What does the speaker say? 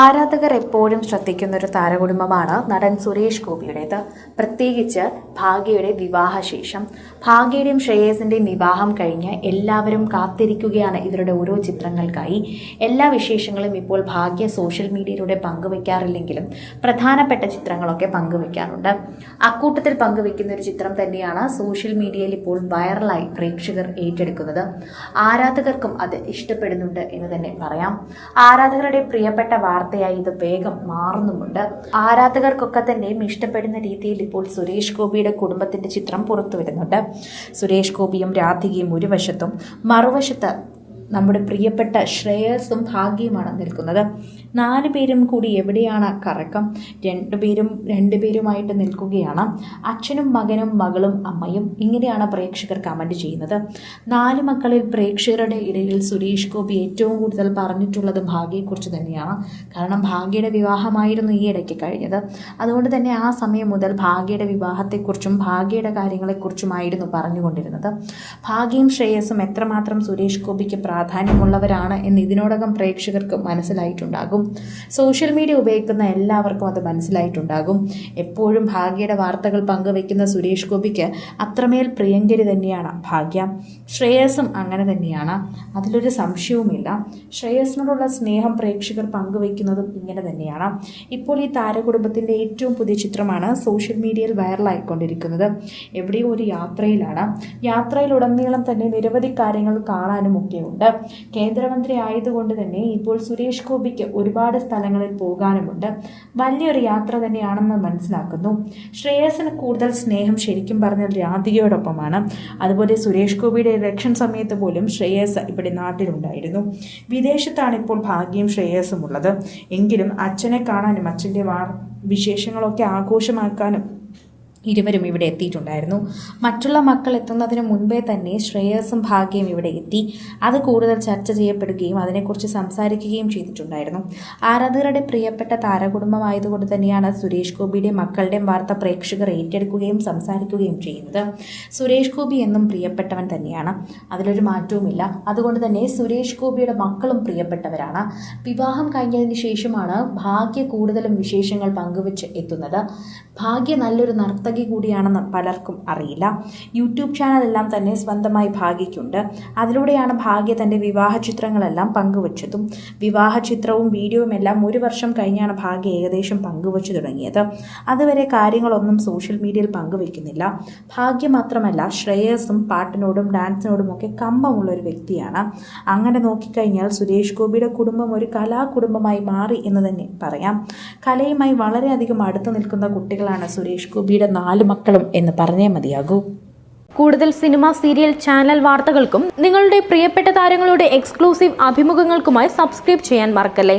ആരാധകർ എപ്പോഴും ശ്രദ്ധിക്കുന്ന ഒരു താരകുടുംബമാണ് നടൻ സുരേഷ് ഗോപിയുടേത്. പ്രത്യേകിച്ച് ഭാഗ്യയുടെ വിവാഹശേഷം. ഭാഗ്യയുടെയും ശ്രേയസിന്റെയും വിവാഹം കഴിഞ്ഞ് എല്ലാവരും കാത്തിരിക്കുകയാണ് ഇവരുടെ ഓരോ ചിത്രങ്ങൾക്കായി. എല്ലാ വിശേഷങ്ങളും ഇപ്പോൾ ഭാഗ്യ സോഷ്യൽ മീഡിയയിലൂടെ പങ്കുവെക്കാറില്ലെങ്കിലും പ്രധാനപ്പെട്ട ചിത്രങ്ങളൊക്കെ പങ്കുവെക്കാറുണ്ട്. അക്കൂട്ടത്തിൽ പങ്കുവെക്കുന്ന ഒരു ചിത്രം തന്നെയാണ് സോഷ്യൽ മീഡിയയിൽ ഇപ്പോൾ വൈറലായി പ്രേക്ഷകർ ഏറ്റെടുക്കുന്നത്. ആരാധകർക്കും അത് ഇഷ്ടപ്പെടുന്നുണ്ട് എന്ന് തന്നെ പറയാം. ആരാധകരുടെ പ്രിയപ്പെട്ട വാർത്തയായി ഇത് വേഗം മാറുന്നുമുണ്ട്. ആരാധകർക്കൊക്കെ തന്നെയും ഇഷ്ടപ്പെടുന്ന രീതിയിൽ ഇപ്പോൾ സുരേഷ് ഗോപിയുടെ കുടുംബത്തിന്റെ ചിത്രം പുറത്തു വരുന്നുണ്ട് സുരേഷ് ഗോപിയും രാധികയും ഒരു വശത്തും മറുവശത്ത് നമ്മുടെ പ്രിയപ്പെട്ട ശ്രേയസും ഭാഗ്യമാണ് നിൽക്കുന്നത്. നാല് പേരും കൂടി എവിടെയാണ് കറക്കം? രണ്ടുപേരും രണ്ടുപേരുമായിട്ട് നിൽക്കുകയാണ്. അച്ഛനും മകനും മകളും അമ്മയും ഇങ്ങനെയാണ് പ്രേക്ഷകർ കമന്റ് ചെയ്യുന്നത്. നാല് മക്കളിൽ പ്രേക്ഷകരുടെ ഇടയിൽ സുരേഷ് ഗോപി ഏറ്റവും കൂടുതൽ പറഞ്ഞിട്ടുള്ളത് ഭാഗ്യയെക്കുറിച്ച് തന്നെയാണ്. കാരണം ഭാഗ്യയുടെ വിവാഹമായിരുന്നു ഈ ഇടയ്ക്ക് കഴിഞ്ഞത്. അതുകൊണ്ട് തന്നെ ആ സമയം മുതൽ ഭാഗ്യയുടെ വിവാഹത്തെക്കുറിച്ചും ഭാഗ്യയുടെ കാര്യങ്ങളെക്കുറിച്ചുമായിരുന്നു പറഞ്ഞുകൊണ്ടിരുന്നത്. ഭാഗ്യയും ശ്രേയസും എത്രമാത്രം സുരേഷ് ഗോപിക്ക് പ്രാധാന്യമുള്ളവരാണ് എന്ന് ഇതിനോടകം പ്രേക്ഷകർക്ക് മനസ്സിലായിട്ടുണ്ടാകും. സോഷ്യൽ മീഡിയ ഉപയോഗിക്കുന്ന എല്ലാവർക്കും അത് മനസ്സിലായിട്ടുണ്ടാകും. എപ്പോഴും ഭാഗ്യയുടെ വാർത്തകൾ പങ്കുവയ്ക്കുന്ന സുരേഷ് ഗോപിക്ക് അത്രമേൽ പ്രിയങ്കരി തന്നെയാണ് ഭാഗ്യ. ശ്രേയസും അങ്ങനെ തന്നെയാണ്. അതിലൊരു സംശയവുമില്ല. ശ്രേയസിനോടുള്ള സ്നേഹം പ്രേക്ഷകർ പങ്കുവയ്ക്കുന്നതും ഇങ്ങനെ തന്നെയാണ്. ഇപ്പോൾ ഈ താരകുടുംബത്തിന്റെ ഏറ്റവും പുതിയ ചിത്രമാണ് സോഷ്യൽ മീഡിയയിൽ വൈറലായിക്കൊണ്ടിരിക്കുന്നത്. എവിടെയോ ഒരു യാത്രയിലാണ്. യാത്രയിലുടനീളം തന്നെ നിരവധി കാര്യങ്ങൾ കാണാനും ഒക്കെയുണ്ട് കേന്ദ്രമന്ത്രി ആയതുകൊണ്ട് തന്നെ ഇപ്പോൾ സുരേഷ് ഗോപിക്ക് ഒരുപാട് സ്ഥലങ്ങളിൽ പോകാനുമുണ്ട്. വലിയൊരു യാത്ര തന്നെയാണെന്ന് മനസ്സിലാക്കുന്നു. ശ്രേയസിന് കൂടുതൽ സ്നേഹം ശരിക്കും പറഞ്ഞാൽ രാധികയോടൊപ്പമാണ്. അതുപോലെ സുരേഷ് ഗോപിയുടെ ഇലക്ഷൻ സമയത്ത് പോലും ശ്രേയസ് ഇവിടെ നാട്ടിലുണ്ടായിരുന്നു. വിദേശത്താണ് ഇപ്പോൾ ഭാഗ്യം ശ്രേയസും ഉള്ളത് എങ്കിലും അച്ഛനെ കാണാനും അച്ഛന്റെ വിശേഷങ്ങളൊക്കെ ആഘോഷമാക്കാനും ഇരുവരും ഇവിടെ എത്തിയിട്ടുണ്ടായിരുന്നു. മറ്റുള്ള മക്കൾ എത്തുന്നതിന് മുൻപേ തന്നെ ശ്രേയസും ഭാഗ്യയും ഇവിടെ എത്തി. അത് കൂടുതൽ ചർച്ച ചെയ്യപ്പെടുകയും അതിനെക്കുറിച്ച് സംസാരിക്കുകയും ചെയ്തിട്ടുണ്ടായിരുന്നു. ആരാധകരുടെ പ്രിയപ്പെട്ട താരകുടുംബമായതുകൊണ്ട് തന്നെയാണ് സുരേഷ് ഗോപിയുടെ മക്കളുടെയും വാർത്ത പ്രേക്ഷകർ ഏറ്റെടുക്കുകയും സംസാരിക്കുകയും ചെയ്യുന്നത്. സുരേഷ് ഗോപി എന്നും പ്രിയപ്പെട്ടവൻ തന്നെയാണ്. അതിലൊരു മാറ്റവുമില്ല. അതുകൊണ്ട് തന്നെ സുരേഷ് ഗോപിയുടെ മക്കളും പ്രിയപ്പെട്ടവരാണ്. വിവാഹം കഴിഞ്ഞതിന് ശേഷമാണ് ഭാഗ്യ കൂടുതലും വിശേഷങ്ങൾ പങ്കുവച്ച് എത്തുന്നത്. ഭാഗ്യ നല്ലൊരു നർത്തകി കൂടിയാണെന്ന് പലർക്കും അറിയില്ല. യൂട്യൂബ് ചാനലെല്ലാം തന്നെ സ്വന്തമായി ഭാഗ്യയ്ക്കുണ്ട്. അതിലൂടെയാണ് ഭാഗ്യ തന്റെ വിവാഹ ചിത്രങ്ങളെല്ലാം പങ്കുവച്ചതും. വിവാഹ ചിത്രവും വീഡിയോയും എല്ലാം ഒരു വർഷം കഴിഞ്ഞാണ് ഭാഗ്യ ഏകദേശം പങ്കുവച്ചു തുടങ്ങിയത്. അതുവരെ കാര്യങ്ങളൊന്നും സോഷ്യൽ മീഡിയയിൽ പങ്കുവെക്കുന്നില്ല ഭാഗ്യ മാത്രമല്ല ശ്രേയസും പാട്ടിനോടും ഡാൻസിനോടും ഒക്കെ കമ്പമുള്ള ഒരു വ്യക്തിയാണ്. അങ്ങനെ നോക്കിക്കഴിഞ്ഞാൽ സുരേഷ് ഗോപിയുടെ കുടുംബം ഒരു കലാകുടുംബമായി മാറി എന്ന് തന്നെ പറയാം. കലയുമായി വളരെയധികം അടുത്ത് നിൽക്കുന്ന കുട്ടികളാണ് സുരേഷ് ഗോപിയുടെ നാല് മക്കളും എന്ന് പറഞ്ഞേ മതിയാകൂ. കൂടുതൽ സിനിമ സീരിയൽ ചാനൽ വാർത്തകൾക്കും നിങ്ങളുടെ പ്രിയപ്പെട്ട താരങ്ങളുടെ എക്സ്ക്ലൂസീവ് അഭിമുഖങ്ങൾക്കുമായി സബ്സ്ക്രൈബ് ചെയ്യാൻ മറക്കല്ലേ?